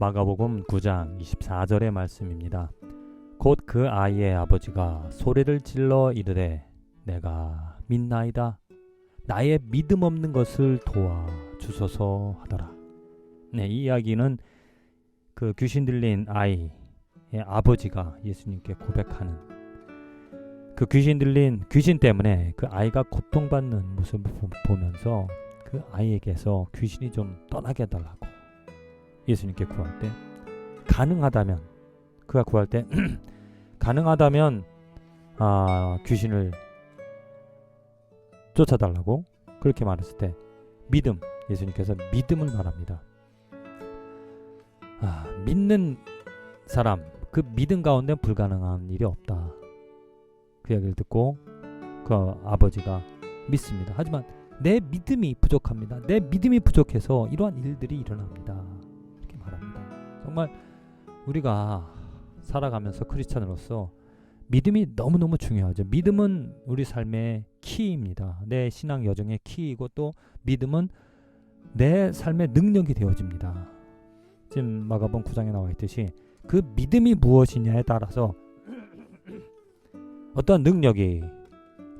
마가복음 9장 24절의 말씀입니다. 곧 그 아이의 아버지가 소리를 질러 이르되 내가 믿나이다. 나의 믿음 없는 것을 도와 주소서 하더라. 네, 이 이야기는 그 귀신 들린 아이의 아버지가 예수님께 고백하는 그 귀신 들린 귀신 때문에 그 아이가 고통받는 모습을 보면서 그 아이에게서 귀신이 좀 떠나게 해달라고 예수님께 구할 때 가능하다면 그가 구할 때 가능하다면 아, 귀신을 쫓아달라고 그렇게 말했을 때 믿음 예수님께서 믿음을 말합니다. 아, 믿는 사람 그 믿음 가운데 불가능한 일이 없다. 그 이야기를 듣고 그 아버지가 믿습니다. 하지만 내 믿음이 부족합니다. 내 믿음이 부족해서 이러한 일들이 일어납니다. 정말 우리가 살아가면서 크리스찬으로서 믿음이 너무너무 중요하죠. 믿음은 우리 삶의 키입니다. 내 신앙 여정의 키이고 또 믿음은 내 삶의 능력이 되어집니다. 지금 마가본 9장에 나와 있듯이 그 믿음이 무엇이냐에 따라서 어떤 능력이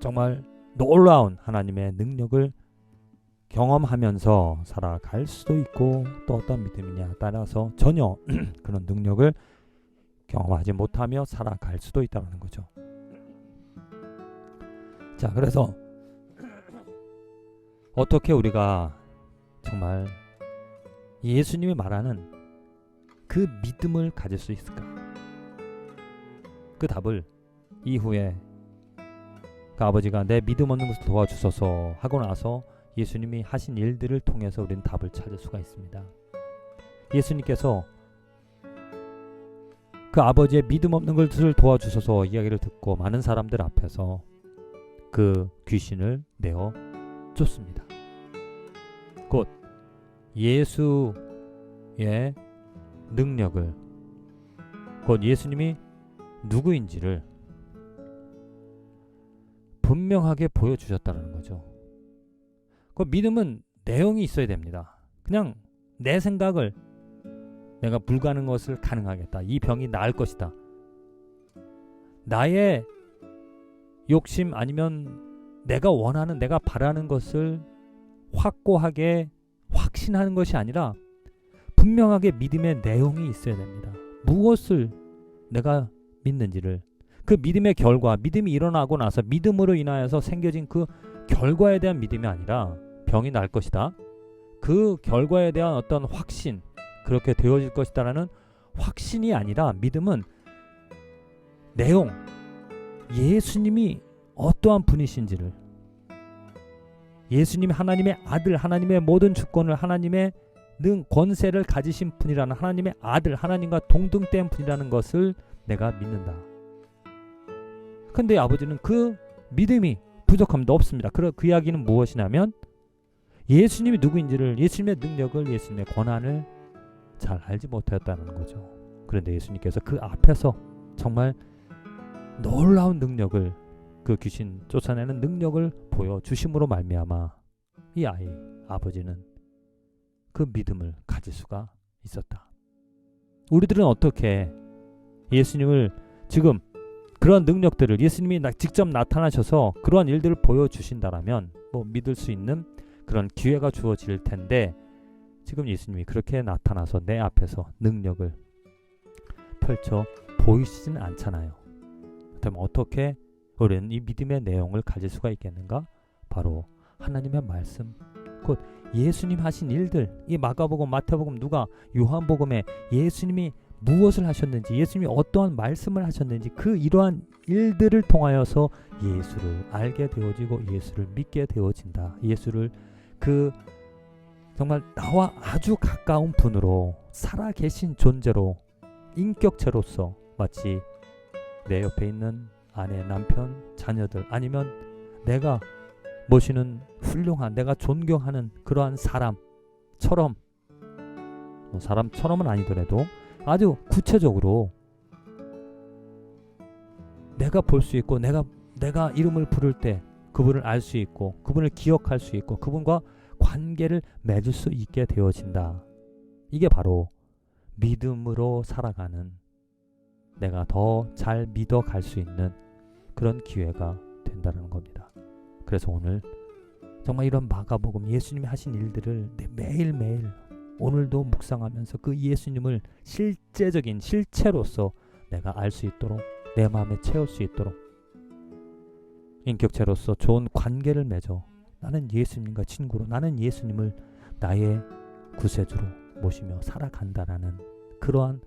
정말 놀라운 하나님의 능력을 경험하면서 살아갈 수도 있고 또 어떤 믿음이냐에 따라서 전혀 그런 능력을 경험하지 못하며 살아갈 수도 있다는 거죠. 자, 그래서 어떻게 우리가 정말 예수님이 말하는 그 믿음을 가질 수 있을까? 그 답을 이후에 그 아버지가 내 믿음 없는 것을 도와주소서 하고 나서 예수님이 하신 일들을 통해서 우리는 답을 찾을 수가 있습니다. 예수님께서 그 아버지의 믿음 없는 것을 도와주소서 이야기를 듣고 많은 사람들 앞에서 그 귀신을 내어 쫓습니다. 곧 예수의 능력을 곧 예수님이 누구인지를 분명하게 보여주셨다는 거죠. 그 믿음은 내용이 있어야 됩니다. 그냥 내 생각을 내가 불가능 것을 가능하겠다. 이 병이 나을 것이다. 나의 욕심 아니면 내가 원하는 내가 바라는 것을 확고하게 확신하는 것이 아니라 분명하게 믿음의 내용이 있어야 됩니다. 무엇을 내가 믿는지를 그 믿음의 결과, 믿음이 일어나고 나서 믿음으로 인하여서 생겨진 그 결과에 대한 믿음이 아니라 병이 날 것이다. 그 결과에 대한 어떤 확신, 그렇게 되어질 것이다라는 확신이 아니라 믿음은 내용, 예수님이 어떠한 분이신지를 예수님이 하나님의 아들, 하나님의 모든 주권을 하나님의 능 권세를 가지신 분이라는 하나님의 아들, 하나님과 동등된 분이라는 것을 내가 믿는다. 근데 아버지는 그 믿음이 부족합니다. 없습니다. 그, 그 이야기는 무엇이냐면 예수님이 누구인지를 예수님의 능력을 예수님의 권한을 잘 알지 못하였다는 거죠. 그런데 예수님께서 그 앞에서 정말 놀라운 능력을 그 귀신 쫓아내는 능력을 보여 주심으로 말미암아 이 아이 아버지는 그 믿음을 가질 수가 있었다. 우리들은 어떻게 예수님을 지금 그런 능력들을 예수님이 직접 나타나셔서 그러한 일들을 보여주신다라면 뭐 믿을 수 있는 그런 기회가 주어질 텐데 지금 예수님이 그렇게 나타나서 내 앞에서 능력을 펼쳐 보이시지는 않잖아요. 그렇다면 어떻게 우리는 이 믿음의 내용을 가질 수가 있겠는가? 바로 하나님의 말씀, 곧 예수님 하신 일들, 이 마가복음, 마태복음, 누가 요한복음에 예수님이 무엇을 하셨는지, 예수님이 어떠한 말씀을 하셨는지 그 이러한 일들을 통하여서 예수를 알게 되어지고 예수를 믿게 되어진다. 예수를 그 정말 나와 아주 가까운 분으로 살아 계신 존재로 인격체로서 마치 내 옆에 있는 아내, 남편, 자녀들 아니면 내가 모시는 훌륭한 내가 존경하는 그러한 사람처럼 뭐 사람처럼은 아니더라도 아주 구체적으로 내가 볼 수 있고 내가 내가 이름을 부를 때 그분을 알 수 있고 그분을 기억할 수 있고 그분과 관계를 맺을 수 있게 되어진다. 이게 바로 믿음으로 살아가는 내가 더 잘 믿어 갈 수 있는 그런 기회가 된다는 겁니다. 그래서 오늘 정말 이런 마가복음 예수님이 하신 일들을 내 매일매일 오늘도 묵상하면서 그 예수님을 실제적인 실체로서 내가 알 수 있도록 내 마음에 채울 수 있도록 인격체로서 좋은 관계를 맺어 나는 예수님과 친구로 나는 예수님을 나의 구세주로 모시며 살아간다라는 그러한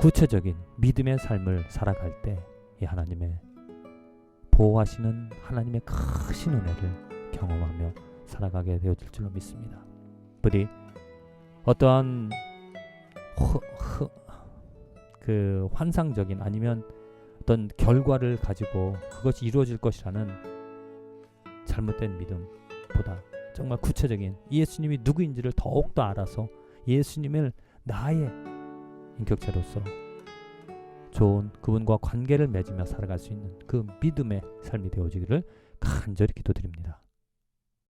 구체적인 믿음의 삶을 살아갈 때 이 하나님의 보호하시는 하나님의 크신 은혜를 경험하며 살아가게 되어질 줄로 믿습니다. 부디 어떠한 허, 허, 그 환상적인 아니면 어떤 결과를 가지고 그것이 이루어질 것이라는 잘못된 믿음보다 정말 구체적인 예수님이 누구인지를 더욱더 알아서 예수님을 나의 인격체로서 좋은 그분과 관계를 맺으며 살아갈 수 있는 그 믿음의 삶이 되어지기를 간절히 기도드립니다.